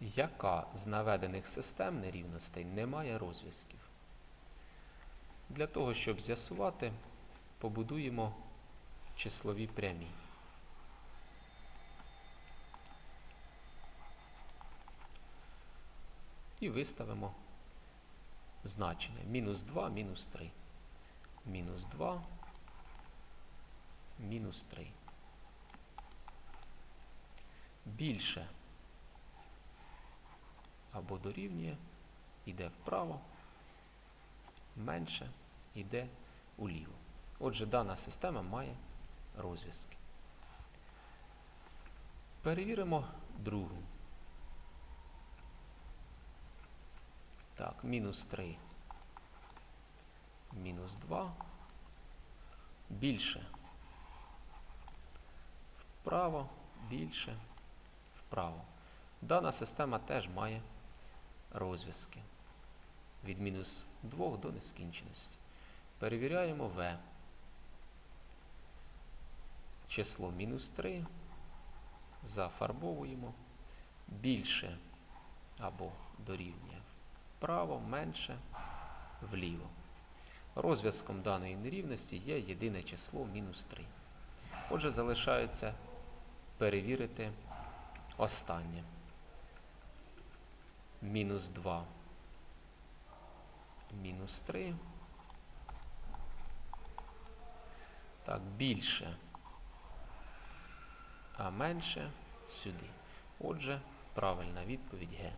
Яка з наведених систем нерівностей не має розв'язків? Для того, щоб з'ясувати, побудуємо числові прямі. І виставимо значення. Мінус 2, мінус 3. Мінус 2, мінус 3. Більше або дорівнює, йде вправо, менше йде уліво. Отже, дана система має розв'язки. Перевіримо другу. Так, мінус 3, мінус 2, більше вправо, більше вправо. Дана система теж має розв'язки від мінус 2 до нескінченості. Перевіряємо В. Число мінус 3 зафарбовуємо більше або дорівнює вправо, менше вліво. Розв'язком даної нерівності є єдине число мінус 3. Отже, залишається перевірити останнє. Мінус 2, мінус 3. Так, більше, а менше сюди. Отже, правильна відповідь Г.